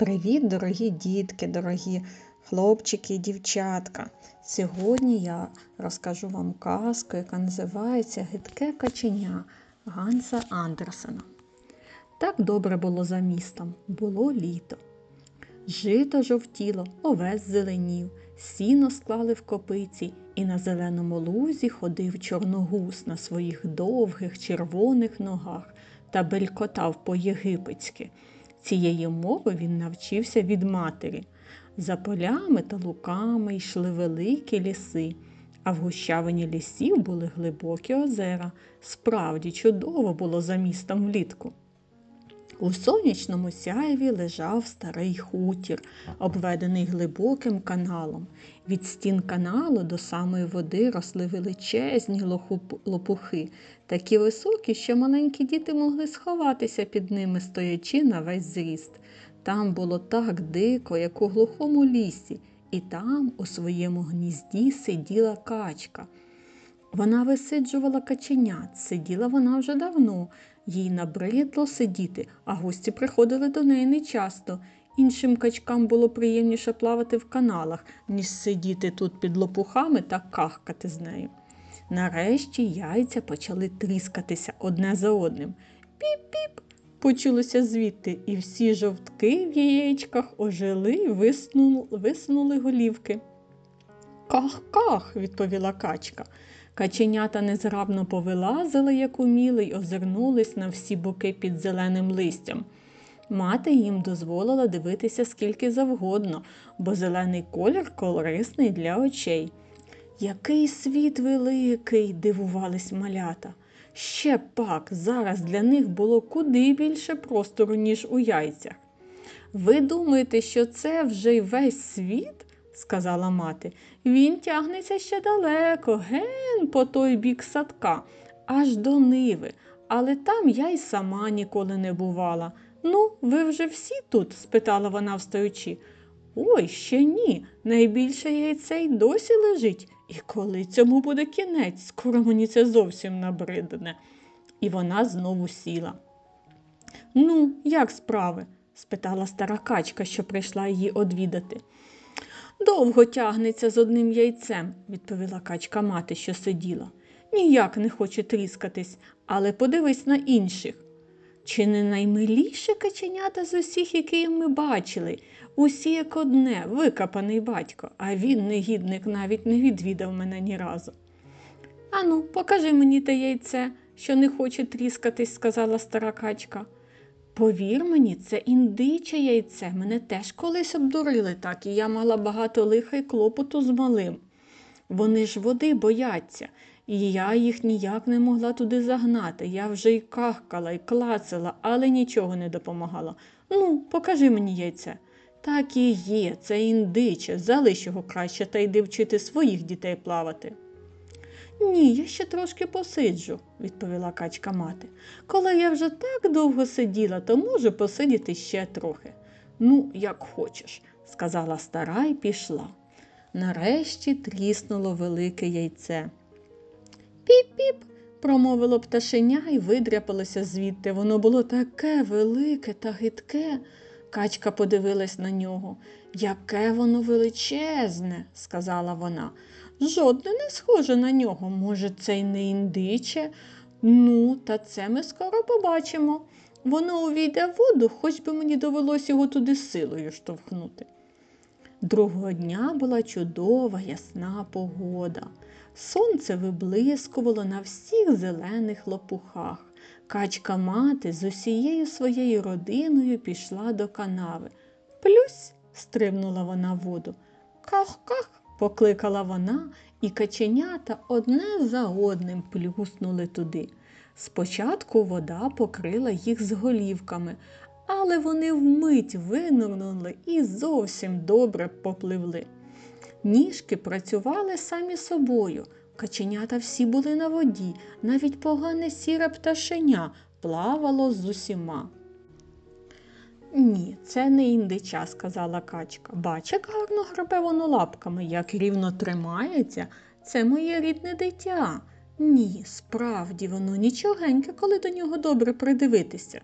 Привіт, дорогі дітки, дорогі хлопчики і дівчатка. Сьогодні я розкажу вам казку, яка називається Гидке каченя Ганса Андерсена. Так добре було за містом, було літо. Жито жовтіло, овес зеленів, сіно склали в копиці, і на зеленому лузі ходив чорногус на своїх довгих червоних ногах та белькотав по-єгипетськи. Цієї мови він навчився від матері. За полями та луками йшли великі ліси, а в гущавині лісів були глибокі озера. Справді чудово було за містом влітку. У сонячному сяєві лежав старий хутір, обведений глибоким каналом. Від стін каналу до самої води росли величезні лопухи, такі високі, що маленькі діти могли сховатися під ними, стоячи на весь зріст. Там було так дико, як у глухому лісі, і там у своєму гнізді сиділа качка. Вона висиджувала каченят, сиділа вона вже давно. Їй набридло сидіти, а гості приходили до неї нечасто. Іншим качкам було приємніше плавати в каналах, ніж сидіти тут під лопухами та кахкати з нею. Нарешті яйця почали тріскатися одне за одним. Піп-піп! Почулося звідти, і всі жовтки в яєчках ожили й висунули голівки. Ках-ках, відповіла качка. Каченята незграбно повилазили, як уміли, й озирнулись на всі боки під зеленим листям. Мати їм дозволила дивитися скільки завгодно, бо зелений колір корисний для очей. Який світ великий, дивувались малята. Ще пак зараз для них було куди більше простору, ніж у яйцях. Ви думаєте, що це вже й весь світ? сказала мати. Він тягнеться ще далеко, ген по той бік садка, аж до ниви, але там я й сама ніколи не бувала. Ну, ви вже всі тут? спитала вона, встаючи. Ой, ще ні. Найбільше яйце й досі лежить. І коли цьому буде кінець, скоро мені це зовсім набридне. І вона знову сіла. Ну, як справи? спитала стара качка, що прийшла її одвідати. Довго тягнеться з одним яйцем, відповіла качка мати, що сиділа. Ніяк не хоче тріскатись, але подивись на інших. Чи не наймиліше каченята з усіх, які ми бачили? Усі як одне, викопаний батько, а він, негідник, навіть не відвідав мене ні разу. Ану, покажи мені те яйце, що не хоче тріскатись, сказала стара качка. Повір мені, це індиче яйце. Мене теж колись обдурили так, і я мала багато лиха й клопоту з малим. Вони ж води бояться, і я їх ніяк не могла туди загнати. Я вже й кахкала, й клацала, але нічого не допомагало. Ну, покажи мені яйце. Так і є, це індиче, залиш його краще та йди вчити своїх дітей плавати. Ні, я ще трошки посиджу, відповіла качка мати. Коли я вже так довго сиділа, то можу посидіти ще трохи. Ну, як хочеш, сказала стара і пішла. Нарешті тріснуло велике яйце. Піп-піп, промовило пташеня і видряпалося звідти. Воно було таке велике та гидке. Качка подивилась на нього. Яке воно величезне, сказала вона. Жодне не схоже на нього. Може, це й не індиче? Ну, та це ми скоро побачимо. Воно увійде в воду, хоч би мені довелось його туди силою штовхнути. Другого дня була чудова ясна погода. Сонце виблискувало на всіх зелених лопухах. Качка мати з усією своєю родиною пішла до канави. Плюсь, стрибнула вона в воду. Ках-ках, покликала вона, і каченята одне за одним плюснули туди. Спочатку вода покрила їх з голівками, але вони вмить винурнули і зовсім добре попливли. Ніжки працювали самі собою. Каченята всі були на воді, навіть погане сіре пташеня плавало з усіма. Ні, це не індича, сказала качка. Бач, як гарно гребе воно лапками, як рівно тримається. Це моє рідне дитя. Ні, справді воно нічогеньке, коли до нього добре придивитися.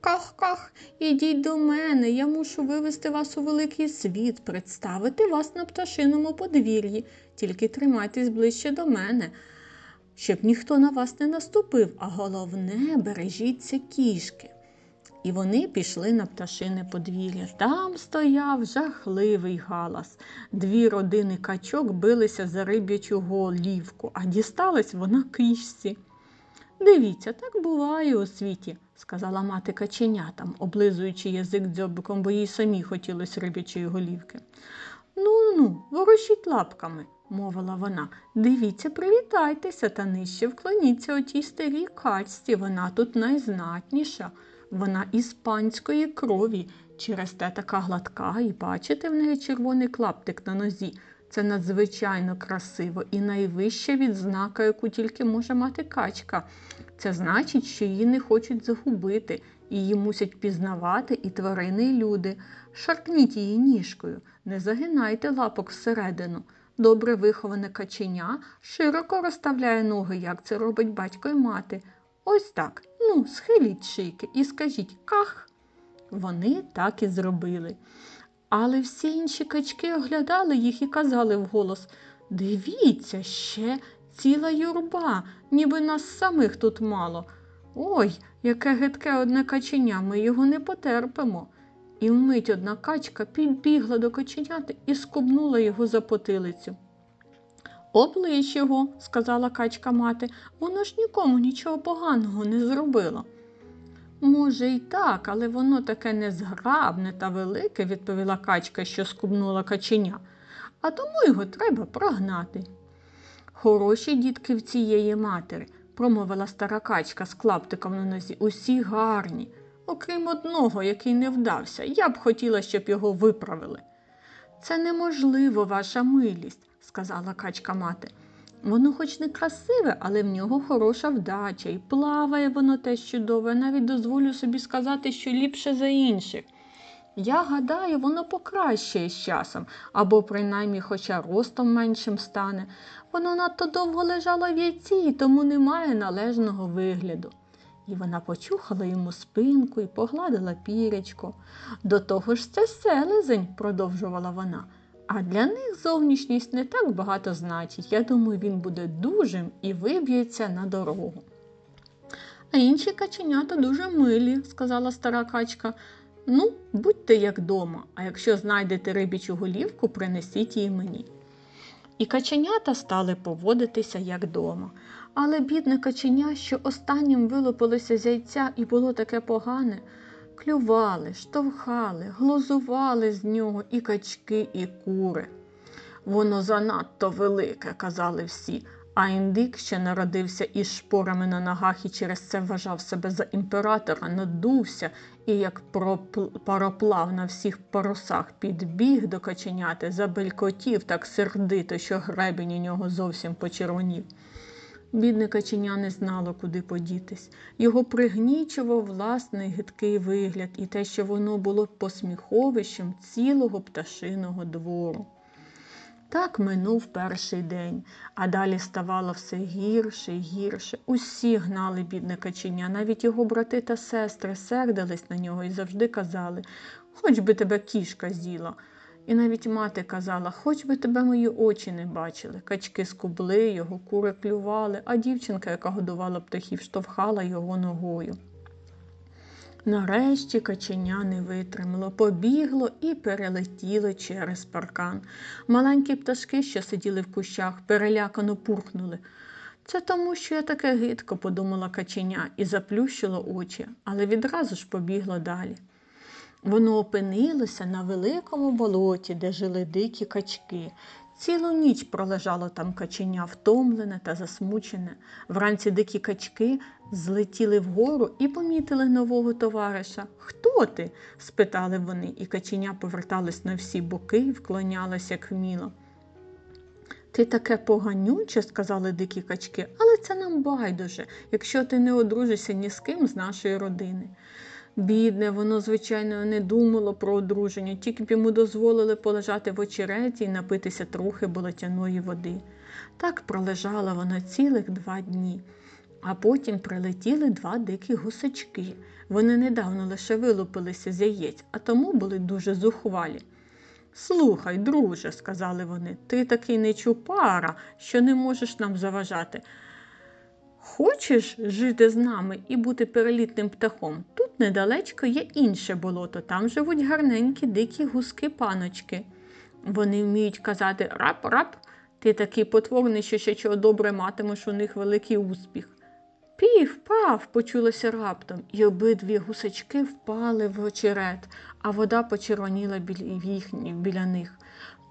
Ках-ках, ідіть до мене, я мушу вивести вас у великий світ, представити вас на пташиному подвір'ї. Тільки тримайтесь ближче до мене, щоб ніхто на вас не наступив, а головне, бережіться кішки. І вони пішли на пташине подвір'я. Там стояв жахливий галас. Дві родини качок билися за риб'ячу голівку, а дісталась вона кишці. Дивіться, так буває у світі, сказала мати каченятам, облизуючи язик дзьобиком, бо їй самі хотілося риб'ячої голівки. Ну ну, ворушіть лапками, мовила вона. Дивіться, привітайтеся та нижче вклоніться отій старій качці. Вона тут найзнатніша. Вона іспанської крові. Через те така гладка, і бачите в неї червоний клаптик на нозі. Це надзвичайно красиво і найвища відзнака, яку тільки може мати качка. Це значить, що її не хочуть загубити, її мусять пізнавати і тварини, і люди. Шаркніть її ніжкою, не загинайте лапок всередину. Добре виховане каченя широко розставляє ноги, як це робить батько й мати. Ось так. Ну, схиліть шийки і скажіть ках. Вони так і зробили. Але всі інші качки оглядали їх і казали вголос Дивіться, ще ціла юрба, ніби нас самих тут мало. Ой, яке гидке одне каченя, ми його не потерпимо. І вмить одна качка підбігла до каченяти і скубнула його за потилицю. Оближ його, сказала качка мати, воно ж нікому нічого поганого не зробило. Може, й так, але воно таке незграбне та велике, відповіла качка, що скубнула каченя, а тому його треба прогнати. Хороші дітки в цієї матері, промовила стара качка з клаптиком на нозі, усі гарні, окрім одного, який не вдався. Я б хотіла, щоб його виправили. Це неможливо, ваша милість, сказала качка мати. Воно хоч не красиве, але в нього хороша вдача, і плаває воно теж чудово, Я навіть дозволю собі сказати, що ліпше за інших. Я гадаю, воно покращає з часом, або принаймні хоча ростом меншим стане. Воно надто довго лежало в яйці, і тому не має належного вигляду. І вона почухала йому спинку і погладила пірячко. До того ж це селезень, продовжувала вона. А для них зовнішність не так багато значить. Я думаю, він буде дужим і виб'ється на дорогу. А інші каченята дуже милі, сказала стара качка. Ну, будьте як дома, а якщо знайдете рибічу голівку, принесіть її мені. І каченята стали поводитися як дома. Але бідне каченя, що останнім вилупилося з яйця і було таке погане, клювали, штовхали, глузували з нього і качки, і кури. Воно занадто велике, казали всі, а індик, що народився із шпорами на ногах і через це вважав себе за імператора, надувся і, як пароплав на всіх парусах, підбіг до каченяти, забелькотів так сердито, що гребень у нього зовсім почервонів. Бідне каченя не знало, куди подітись. Його пригнічував власний гидкий вигляд і те, що воно було посміховищем цілого пташиного двору. Так минув перший день, а далі ставало все гірше і гірше. Усі гнали бідне каченя, навіть його брати та сестри сердились на нього і завжди казали, хоч би тебе кішка з'їла. І навіть мати казала, хоч би тебе мої очі не бачили. Качки скубли його, кури клювали, а дівчинка, яка годувала птахів, штовхала його ногою. Нарешті каченя не витримало, побігло і перелетіло через паркан. Маленькі пташки, що сиділи в кущах, перелякано пурхнули. Це тому, що я таке гидко, подумала каченя і заплющило очі, але відразу ж побігло далі. Воно опинилося на великому болоті, де жили дикі качки. Цілу ніч пролежало там каченя, втомлене та засмучене. Вранці дикі качки злетіли вгору і помітили нового товариша. Хто ти? спитали вони, і каченя повертались на всі боки і вклонялось, як вміло. Ти таке поганюче, сказали дикі качки, але це нам байдуже, якщо ти не одружишся ні з ким з нашої родини. Бідне, воно, звичайно, не думало про одруження, тільки б йому дозволили полежати в очереті і напитися трохи болотяної води. Так пролежала вона цілих два дні. А потім прилетіли два дикі гусачки. Вони недавно лише вилупилися з яєць, а тому були дуже зухвалі. Слухай, друже, сказали вони, ти такий нечупара, що не можеш нам заважати. Хочеш жити з нами і бути перелітним птахом? Недалечко є інше болото, там живуть гарненькі дикі гуски паночки. Вони вміють казати рап-рап, ти такий потворний, що ще чого добре матимеш у них великий успіх. Пів, пав, почулося раптом, і обидві гусачки впали в очерет, а вода почервоніла їхні, біля них.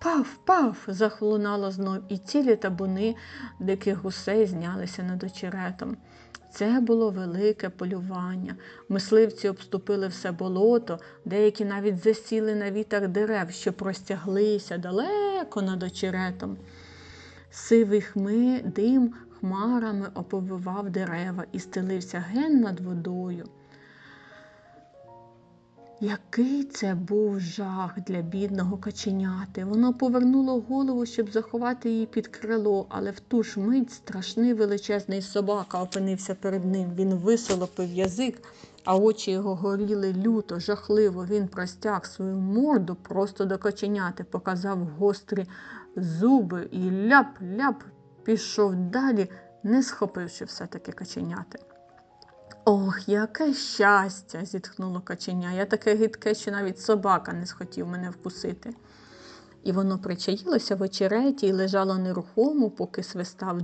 Пав, пав. захлунало знов, і цілі табуни диких гусей знялися над очеретом. Це було велике полювання. Мисливці обступили все болото, деякі навіть засіли на вітах дерев, що простяглися далеко над очеретом. Сивий хми, дим хмарами оповивав дерева і стелився ген над водою. Який це був жах для бідного каченяти. Воно повернуло голову, щоб заховати її під крило, але в ту ж мить страшний величезний собака опинився перед ним. Він висолопив язик, а очі його горіли люто, жахливо. Він простяг свою морду просто до каченяти, показав гострі зуби і ляп-ляп пішов далі, не схопивши все-таки каченяти. Ох, яке щастя! зітхнуло каченя. Я таке гидке, що навіть собака не схотів мене вкусити. І воно причаїлося в очереті і лежало нерухомо, поки свистав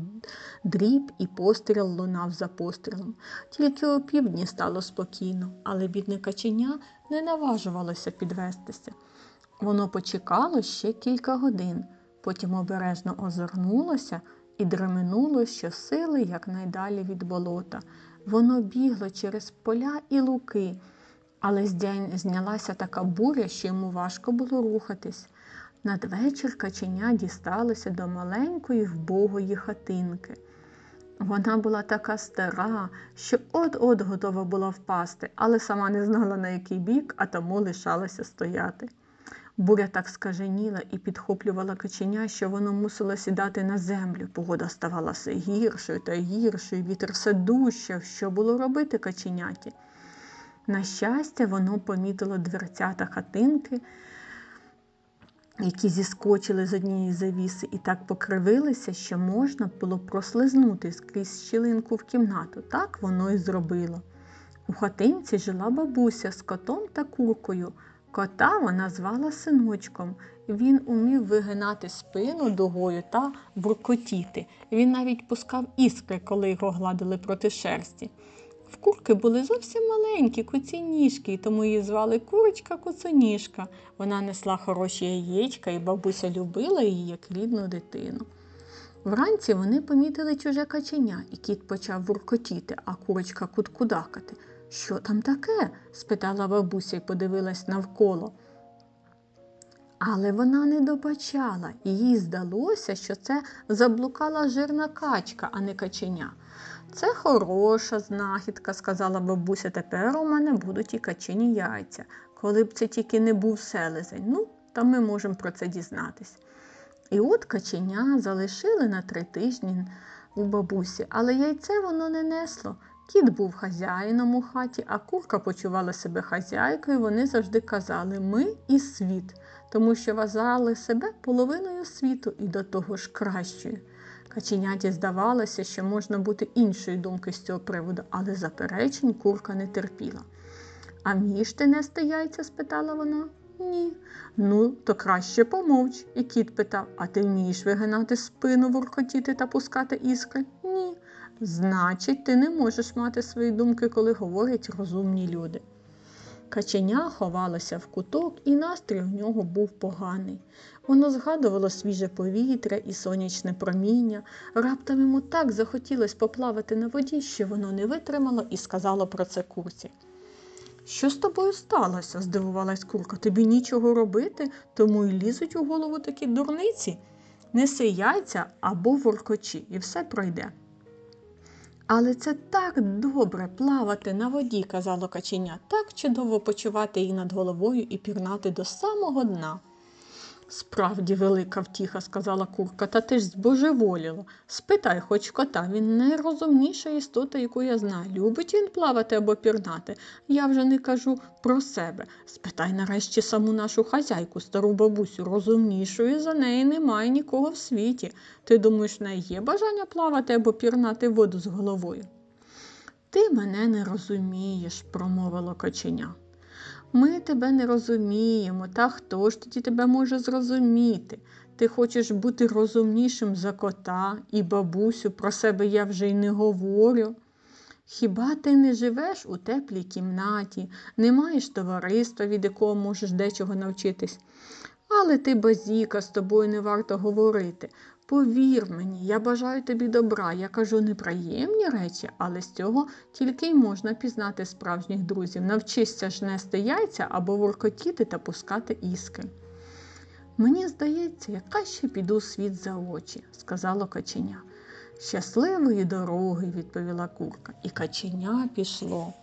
дріб і постріл лунав за пострілом. Тільки о півдні стало спокійно, але бідне каченя не наважувалося підвестися. Воно почекало ще кілька годин, потім обережно озирнулося і дременуло щосили якнайдалі від болота. Воно бігло через поля і луки, але знялася така буря, що йому важко було рухатись. Надвечір каченя дісталося до маленької вбогої хатинки. Вона була така стара, що от-от готова була впасти, але сама не знала, на який бік, а тому лишалася стояти. Буря так скаженіла і підхоплювала каченя, що воно мусило сідати на землю. Погода ставала все гіршою та гіршою, вітер все дужчав. Що було робити каченяті? На щастя, воно помітило дверцята хатинки, які зіскочили з однієї завіси і так покривилися, що можна було прослизнути скрізь щілинку в кімнату. Так воно і зробило. У хатинці жила бабуся з котом та куркою. Кота вона звала синочком. Він умів вигинати спину дугою та буркотіти. Він навіть пускав іскри, коли його гладили проти шерсті. В курки були зовсім маленькі куці ніжки, тому її звали курочка куцоніжка. Вона несла хороші яєчка, і бабуся любила її як рідну дитину. Вранці вони помітили чуже каченя, і кіт почав буркотіти, а курочка куткудакати. Що там таке? спитала бабуся і подивилась навколо. Але вона не добачала, і їй здалося, що це заблукала жирна качка, а не каченя. Це хороша знахідка, сказала бабуся. Тепер у мене будуть і качені яйця. Коли б це тільки не був селезень, ну, то ми можемо про це дізнатись. І от каченя залишили на три тижні у бабусі, але яйце воно не несло. Кіт був хазяїном у хаті, а курка почувала себе хазяйкою. Вони завжди казали Ми і світ, тому що вважали себе половиною світу і до того ж кращою. Каченяті здавалося, що можна бути іншої думки з цього приводу, але заперечень курка не терпіла. А вмієш ти нести яйця? спитала вона. Ні. Ну, то краще помовч. І кіт питав, а ти вмієш вигинати спину, воркотіти та пускати іскри? Ні. Значить, ти не можеш мати свої думки, коли говорять розумні люди. Каченя ховалося в куток, і настрій в нього був поганий. Воно згадувало свіже повітря і сонячне проміння. Раптом йому так захотілося поплавати на воді, що воно не витримало і сказало про це курці. Що з тобою сталося? здивувалась курка. Тобі нічого робити, тому й лізуть у голову такі дурниці. Неси яйця або воркочі, і все пройде. Але це так добре плавати на воді, казало каченя, так чудово почувати її над головою і пірнати до самого дна. Справді велика втіха, сказала курка, та ти ж збожеволіла. Спитай хоч кота, він найрозумніша істота, яку я знаю. Любить він плавати або пірнати. Я вже не кажу про себе. Спитай нарешті саму нашу хазяйку, стару бабусю, розумнішої за неї немає нікого в світі. Ти думаєш, в неї є бажання плавати або пірнати воду з головою? Ти мене не розумієш, промовило коченя. Ми тебе не розуміємо, та хто ж тоді тебе може зрозуміти? Ти хочеш бути розумнішим за кота і бабусю, про себе я вже й не говорю. Хіба ти не живеш у теплій кімнаті, не маєш товариства, від якого можеш дечого навчитись? Але ти базіка, з тобою не варто говорити. Повір мені, я бажаю тобі добра. Я кажу неприємні речі, але з цього тільки й можна пізнати справжніх друзів. Навчишся ж нести яйця або воркотіти та пускати іскри. Мені здається, я краще піду світ за очі, сказало каченя. Щасливої дороги, відповіла курка, і каченя пішло.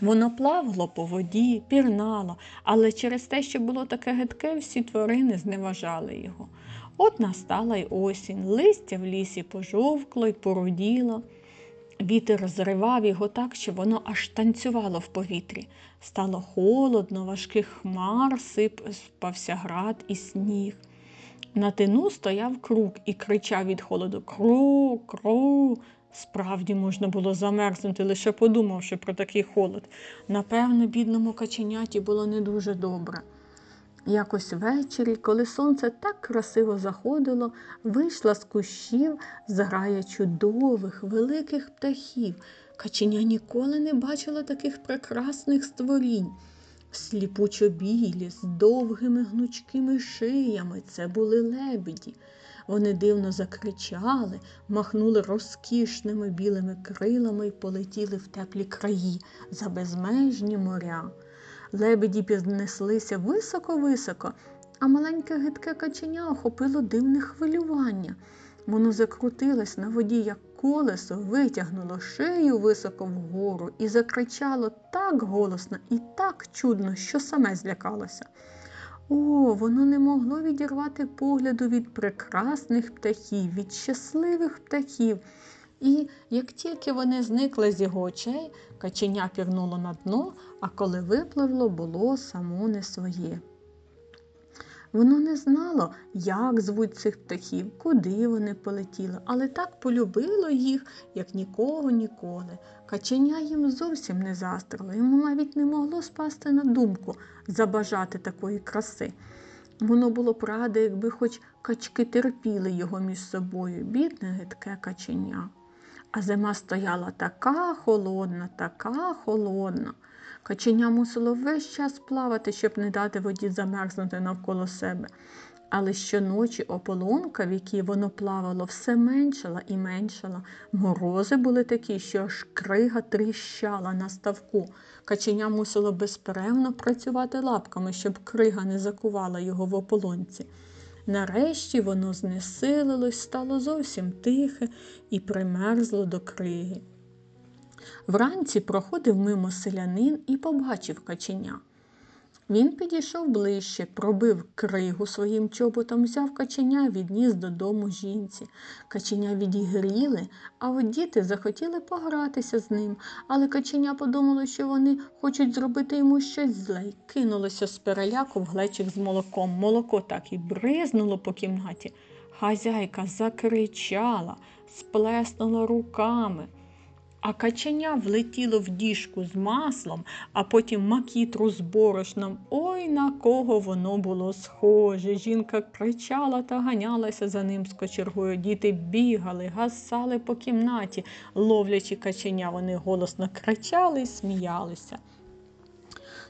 Воно плавало по воді, пірнало, але через те, що було таке гидке, всі тварини зневажали його. От настала й осінь, листя в лісі пожовкло й поруділо. Вітер зривав його так, що воно аж танцювало в повітрі. Стало холодно, важких хмар сипався град і сніг. На тину стояв круг і кричав від холоду Кру, кру. Справді можна було замерзнути, лише подумавши про такий холод. Напевно, бідному каченяті було не дуже добре. Якось ввечері, коли сонце так красиво заходило, вийшла з кущів зграя чудових, великих птахів. Каченя ніколи не бачила таких прекрасних створінь. Сліпучо білі, з довгими гнучкими шиями це були лебеді. Вони дивно закричали, махнули розкішними білими крилами і полетіли в теплі краї за безмежні моря. Лебеді піднеслися високо-високо, а маленьке гидке каченя охопило дивне хвилювання. Воно закрутилось на воді, як колесо, витягнуло шию високо вгору і закричало так голосно і так чудно, що саме злякалося. О, воно не могло відірвати погляду від прекрасних птахів, від щасливих птахів. І як тільки вони зникли з його очей, каченя пірнуло на дно, а коли випливло, було само не своє. Воно не знало, як звуть цих птахів, куди вони полетіли, але так полюбило їх, як нікого ніколи. Каченя їм зовсім не застрило, йому навіть не могло спасти на думку забажати такої краси. Воно було б раде, якби хоч качки терпіли його між собою, бідне гидке каченя. А зима стояла така холодна, така холодна. Каченя мусило весь час плавати, щоб не дати воді замерзнути навколо себе. Але щоночі ополонка, в якій воно плавало, все меншала і меншала. Морози були такі, що аж крига тріщала на ставку. Каченя мусило безперервно працювати лапками, щоб крига не закувала його в ополонці. Нарешті воно знесилилось, стало зовсім тихе і примерзло до криги. Вранці проходив мимо селянин і побачив каченя. Він підійшов ближче, пробив кригу своїм чоботом, взяв каченя, відніс додому жінці. Каченя відігріли, а от діти захотіли погратися з ним, але каченя подумало, що вони хочуть зробити йому щось зле й кинулося з переляку в глечик з молоком. Молоко так і бризнуло по кімнаті. Хазяйка закричала, сплеснула руками. А каченя влетіло в діжку з маслом, а потім макітру з борошном. Ой на кого воно було схоже. Жінка кричала та ганялася за ним з кочергою. Діти бігали, гасали по кімнаті, ловлячи каченя, вони голосно кричали і сміялися.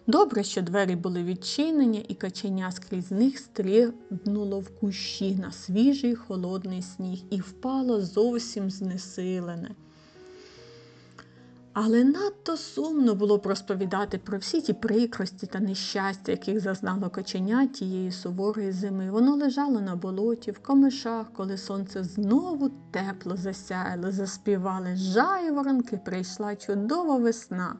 Добре, що двері були відчинені, і каченя скрізь них стрибнуло в кущі на свіжий холодний сніг і впало зовсім знесилене. Але надто сумно було б розповідати про всі ті прикрості та нещастя, яких зазнало коченя тієї суворої зими. Воно лежало на болоті, в комишах, коли сонце знову тепло засяяло, заспівали жайворонки, прийшла чудова весна.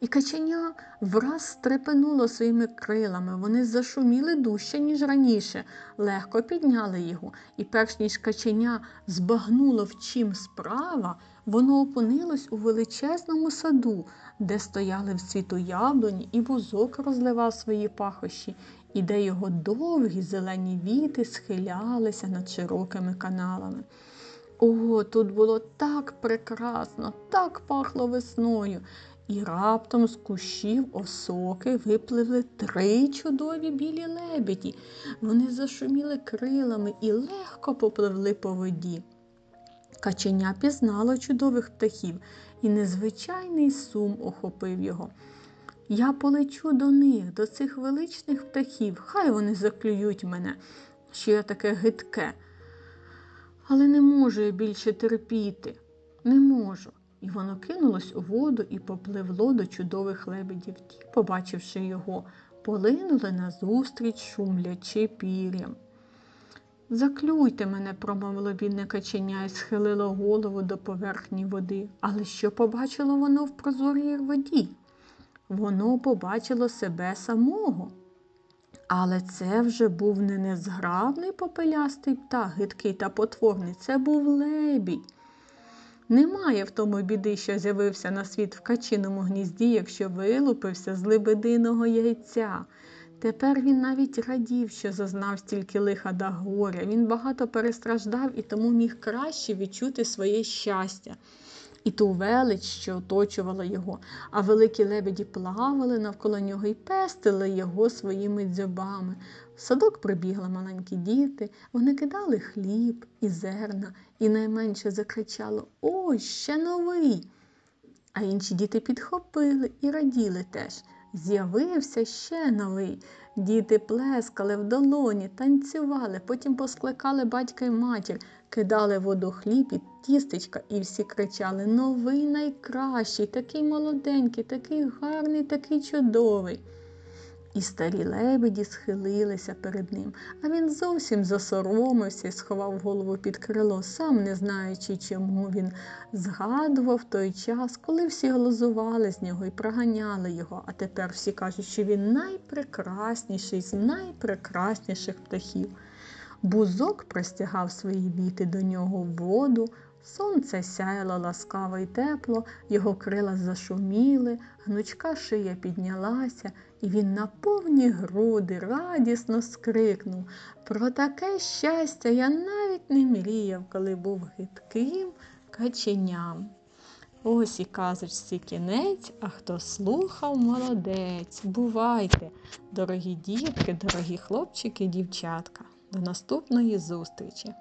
І каченя враз стрепенуло своїми крилами. Вони зашуміли дужче, ніж раніше, легко підняли його, і перш ніж каченя збагнуло, в чим справа, воно опинилось у величезному саду, де стояли в світу яблуні, і вузок розливав свої пахощі, і де його довгі зелені віти схилялися над широкими каналами. О, тут було так прекрасно, так пахло весною. І раптом з кущів осоки випливли три чудові білі лебеді. Вони зашуміли крилами і легко попливли по воді. Каченя пізнало чудових птахів, і незвичайний сум охопив його. Я полечу до них, до цих величних птахів, хай вони заклюють мене, що я таке гидке. Але не можу я більше терпіти, не можу. І воно кинулось у воду і попливло до чудових лебедів. Ті, побачивши його, полинули назустріч, шумлячи пір'ям. Заклюйте мене, промовило бідне каченя і схилило голову до поверхні води. Але що побачило воно в прозорій воді? Воно побачило себе самого. Але це вже був не незграбний попелястий птах, гидкий та потворний, це був лебідь. Немає в тому біди, що з'явився на світ в качиному гнізді, якщо вилупився з лебединого яйця. Тепер він навіть радів, що зазнав стільки лиха да горя. Він багато перестраждав і тому міг краще відчути своє щастя і ту велич, що оточувала його, а великі лебеді плавали навколо нього і пестили його своїми дзьобами. В садок прибігли маленькі діти, вони кидали хліб і зерна, і найменше закричало Ось ще новий. А інші діти підхопили і раділи теж. З'явився ще новий. Діти плескали в долоні, танцювали, потім поскликали батька й матір, кидали воду хліб і тістечка, і всі кричали Новий найкращий, такий молоденький, такий гарний, такий чудовий. І старі лебеді схилилися перед ним, а він зовсім засоромився і сховав голову під крило, сам не знаючи, чому він згадував той час, коли всі глузували з нього і проганяли його. А тепер всі кажуть, що він найпрекрасніший з найпрекрасніших птахів. Бузок простягав свої віти до нього в воду, сонце сяяло ласкаво й тепло, його крила зашуміли, гнучка шия піднялася, і він на повні груди радісно скрикнув. Про таке щастя я навіть не мріяв, коли був гидким каченям. Ось і казочці кінець, а хто слухав, молодець. Бувайте, дорогі дітки, дорогі хлопчики дівчатка. До наступної зустрічі!